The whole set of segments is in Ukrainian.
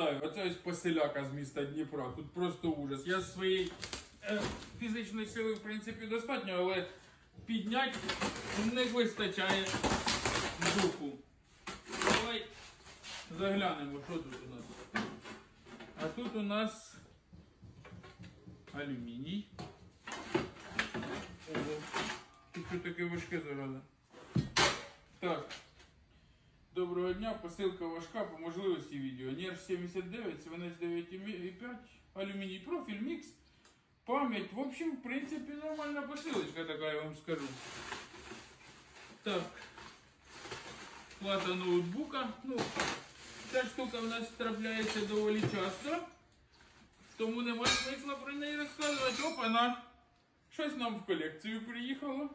Вітаю, оце ось поселяка з міста Дніпра. Тут просто ужас. Я своєї е, фізичної сили, в принципі, достатньо, але підняти не вистачає духу. Давай заглянемо, що тут у нас. А тут у нас алюміній. Ого. Тут що таке важке зараза. Так. Доброго дня, посилка важка по можливості відео. Нерж 79, свинець 9,5, алюміній профіль, мікс, пам'ять. В общем, в принципі, нормальна посилочка така, я вам скажу. Так. Плата ноутбука. Ну, ця штука в нас трапляється доволі часто. Тому немає смисла про неї розказувати. Опа-на! Щось нам в колекцію приїхало.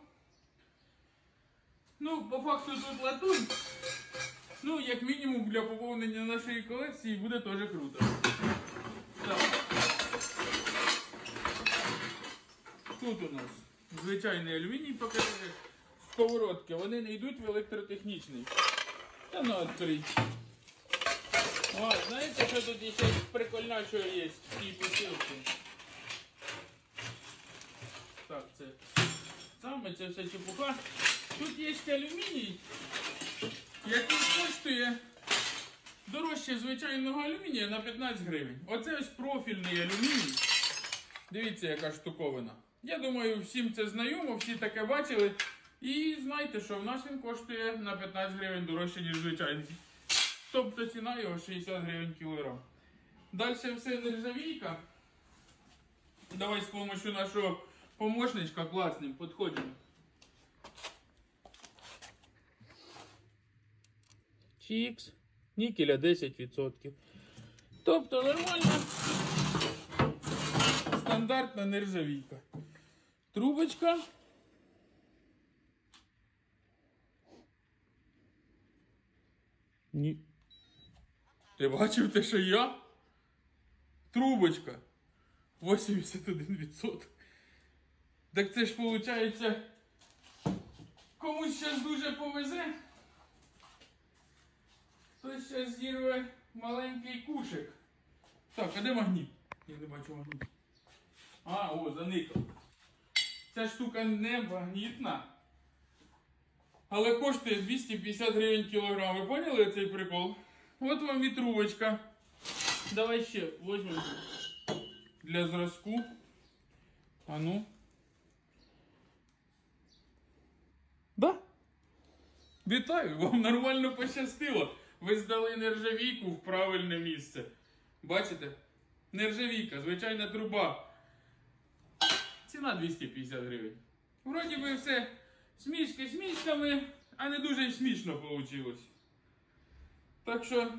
Ну, по факту тут латунь. Ну, як мінімум для поповнення нашої колекції буде теж круто. Так. Тут у нас звичайний алюміній покажи. Сковородки, вони не йдуть в електротехнічний. Та ну відкрить. О, знаєте, що тут ще прикольнячого є в цій посилці? Так, це саме це все чепуха. Тут є алюміній, який коштує дорожче звичайного алюмінія на 15 гривень. Оце ось профільний алюміній. Дивіться, яка штуковина. Я думаю, всім це знайомо, всі таке бачили. І знайте, що в нас він коштує на 15 гривень дорожче, ніж звичайний. Тобто ціна його 60 гривень кілограм. Далі все нержавійка. Давай з допомогою нашого помощничка класним підходимо. Чікс. Нікеля 10%. Тобто нормальна стандартна нержавійка. Трубочка. Ні. Ти бачив те, що я? Трубочка. 81%. Так це ж виходить, комусь зараз дуже повезе. Хтось зараз зірве маленький кушик. Так, а де магніт? Я не бачу магніт. А, о, заникав. Ця штука не магнітна. Але коштує 250 гривень кілограм. Ви поняли цей прикол? От вам і трубочка. Давай ще візьмемо для зразку. А ну. Да? Вітаю, вам нормально пощастило. Ви здали нержавійку в правильне місце. Бачите? Нержавійка, звичайна труба. Ціна 250 гривень. Вроді би все смішки смішками, а не дуже смішно вийшло. Так що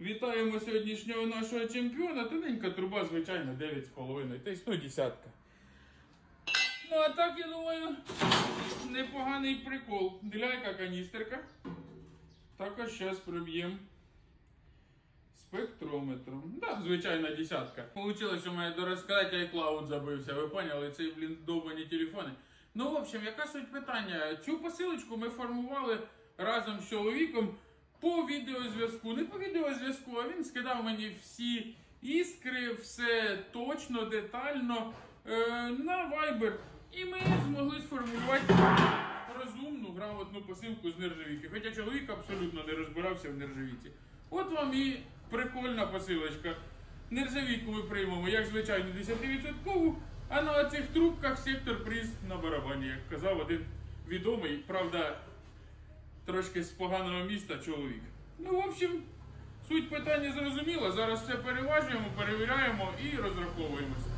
вітаємо сьогоднішнього нашого чемпіона. Тоненька труба, звичайно, 9,5. Тобто, ну, десятка. Ну, а так, я думаю, непоганий прикол. Диляйка каністерка. Також зараз проб'ємо спектрометром. Так, звичайна десятка. Получилось, що мене до розказати iCloud забився. Ви поняли, це, блін, довбані телефони. Ну, в общем, яка суть питання? Цю посилочку ми формували разом з чоловіком по відеозв'язку. Не по відеозв'язку, а він скидав мені всі іскри, все точно, детально е, на Viber. І ми змогли сформувати розумну, грамотну посилку з нержавійки. Хоча чоловік абсолютно не розбирався в нержавійці. От вам і прикольна посилочка. Нержавійку ми приймемо, як звичайно, 10%, а на цих трубках сектор приз на барабані, як казав один відомий, правда, трошки з поганого міста чоловік. Ну, в общем, суть питання зрозуміла. Зараз все переважуємо, перевіряємо і розраховуємося.